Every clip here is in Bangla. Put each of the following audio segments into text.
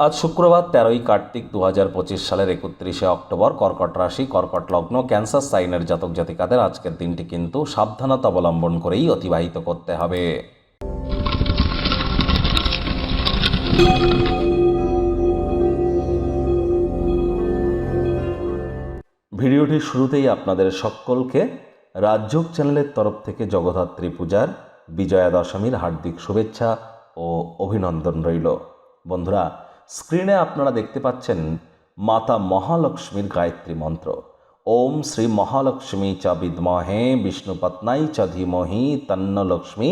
আজ শুক্রবার তেরোই কার্তিক দু হাজার পঁচিশ সালের একত্রিশে অক্টোবর কর্কট রাশি, কর্কট লগ্ন, ক্যান্সার সাইনের জাতক জাতিকাদের আজকের দিনটি কিন্তু সাবধানতা অবলম্বন করেই অতিবাহিত করতে হবে। ভিডিওটির শুরুতেই আপনাদের সকলকে রাজযোগ চ্যানেলের তরফ থেকে জগদ্ধাত্রী পূজার বিজয়া দশমীর হার্দিক শুভেচ্ছা ও অভিনন্দন রইল। বন্ধুরা স্ক্রিনে আপনারা দেখতে পাচ্ছেন মাতা মহালক্ষ্মীর গায়ত্রী মন্ত্র। ওম শ্রী মহালক্ষ্মী চ বিদ্মহে বিষ্ণুপত্নাই চ ধীমহি তন্ন লক্ষ্মী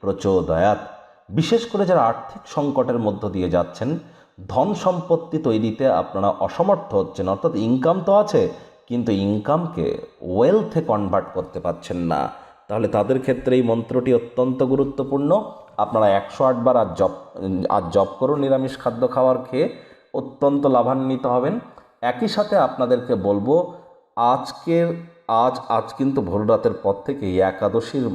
প্রচোদয়াত। বিশেষ করে যারা আর্থিক সংকটের মধ্য দিয়ে যাচ্ছেন, ধন সম্পত্তি তৈরিতে আপনারা অসমর্থ হচ্ছেন, অর্থাৎ ইনকাম তো আছে, কিন্তু ইনকামকে ওয়েলথে কনভার্ট করতে পারছেন না। তাহলে তাদের ক্ষেত্রে এই মন্ত্রটি অত্যন্ত গুরুত্বপূর্ণ। আপনারা একশো আটবার আজ জপ আজ জপ করুন, নিরামিষ খাদ্য খাওয়ার খেয়ে অত্যন্ত লাভান্বিত হবেন। একই সাথে আপনাদেরকে বলব, আজকের, আজ আজ কিন্তু ভোর রাতের পর থেকেই একাদশীর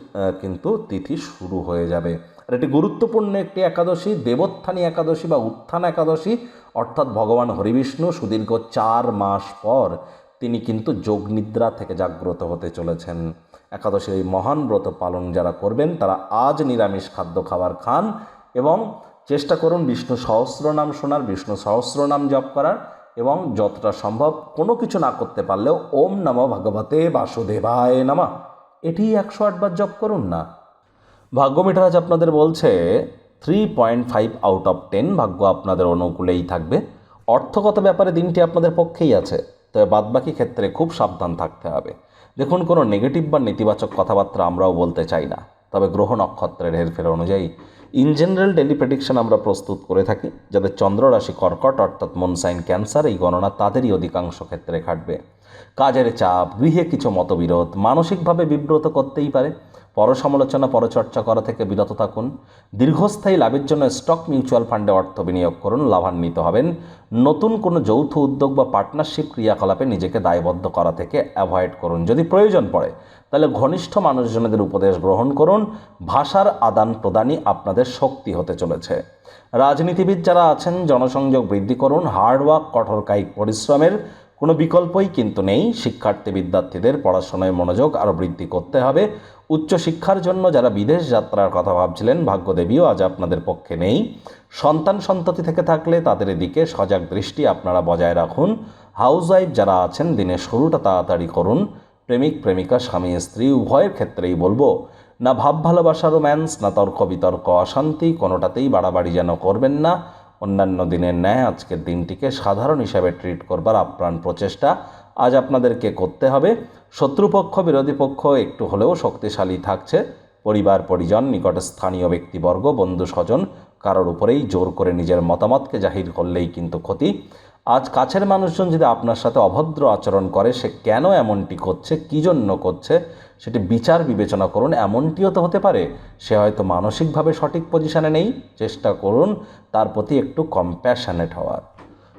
কিন্তু তিথি শুরু হয়ে যাবে। আর এটি গুরুত্বপূর্ণ একটি একাদশী, দেবোত্থানী একাদশী বা উত্থান একাদশী, অর্থাৎ ভগবান হরিবিষ্ণু সুদীর্ঘ চার মাস পর তিনি কিন্তু যোগ নিদ্রা থেকে জাগ্রত হতে চলেছেন। একাদশীর এই মহান ব্রত পালন যারা করবেন, তারা আজ নিরামিষ খাদ্য খাবার খান এবং চেষ্টা করুন বিষ্ণু সহস্রনাম শোনার, বিষ্ণু সহস্রনাম জপ করার এবং যতটা সম্ভব কোনো কিছু না করতে পারলেও ওম নম ভগবতে বাসুদেবায় নামা। এটি একশো আটবার জপ করুন না। ভাগ্য মিটার আজ আপনাদের বলছে three point five out of ten ভাগ্য আপনাদের অনুকূলেই থাকবে। অর্থগত ব্যাপারে দিনটি আপনাদের পক্ষেই আছে। তবে বাদবাকি ক্ষেত্রে খুব সাবধান থাকতে হবে। দেখুন, কোনো নেগেটিভ বা নেতিবাচক কথাবার্তা আমরাও বলতে চাই না। তবে গ্রহ নক্ষত্রের হেরফের অনুযায়ী ইন জেনারেল ডেলি প্রেডিকশন আমরা প্রস্তুত করে থাকি যাদের চন্দ্ররাশি কর্কট অর্থাৎ মনসাইন ক্যান্সার এই গণনা তাদেরই অধিকাংশ ক্ষেত্রে খাটবে কাজের চাপ, গৃহে কিছু মতবিরোধ, মানসিকভাবে বিব্রত করতেই পারে। পরসমালোচনা, পরচর্চা করা থেকে বিরত থাকুন। দীর্ঘস্থায়ী লাভের জন্য স্টক মিউচুয়াল ফান্ডে অর্থ বিনিয়োগ করুন, লাভান্বিত হবেন। নতুন কোনো যৌথ উদ্যোগ বা পার্টনারশিপ ক্রিয়াকলাপে নিজেকে দায়বদ্ধ করা থেকে অ্যাভয়েড করুন। যদি প্রয়োজন পড়ে, তাহলে ঘনিষ্ঠ মানুষজনদের উপদেশ গ্রহণ করুন। ভাষার আদান প্রদানই আপনাদের শক্তি হতে চলেছে। রাজনীতিবিদ যারা আছেন, জনসংযোগ বৃদ্ধি করুন। হার্ডওয়ার্ক কঠোর কায়িক পরিশ্রমের কোনো বিকল্পই কিন্তু নেই। শিক্ষার্থী, বিদ্যার্থীদের পড়াশোনায় মনোযোগ আরও বৃদ্ধি করতে হবে। উচ্চশিক্ষার জন্য যারা বিদেশ যাত্রার কথা ভাবছিলেন, ভাগ্যদেবীও আজ আপনাদের পক্ষে নেই। সন্তান সন্ততি থেকে থাকলে তাদের দিকে সজাগ দৃষ্টি আপনারা বজায় রাখুন। হাউস ওয়াইফ যারা আছেন, দিনের শুরুটা তাড়াতাড়ি করুন। প্রেমিক, প্রেমিকা, স্বামী, স্ত্রী, উভয়ের ক্ষেত্রেই বলব, না ভাব ভালোবাসা রোম্যান্স, না তর্ক বিতর্ক অশান্তি, কোনোটাতেই বাড়াবাড়ি যেন করবেন না। অন্যান্য দিনের ন্যায় আজকের দিনটিকে সাধারণ হিসাবে ট্রিট করবার আপ্রাণ প্রচেষ্টা আজ আপনাদেরকে করতে হবে। শত্রুপক্ষ, বিরোধী পক্ষ একটু হলেও শক্তিশালী থাকছে। পরিবার, পরিজন নিকট স্থানীয় ব্যক্তিবর্গ বন্ধু স্বজন কারোর উপরেই জোর করে নিজের মতামতকে জাহির করলেই কিন্তু ক্ষতি। আজ কাছের মানুষজন যদি আপনার সাথে অভদ্র আচরণ করে, সে কেন এমনটি করছে, কী জন্য করছে, সেটি বিচার বিবেচনা করুন। এমনটিও তো হতে পারে, সে হয়তো মানসিকভাবে সঠিক পজিশানে নেই। চেষ্টা করুন, তার প্রতি একটু কম্প্যাশনেট হওয়ার।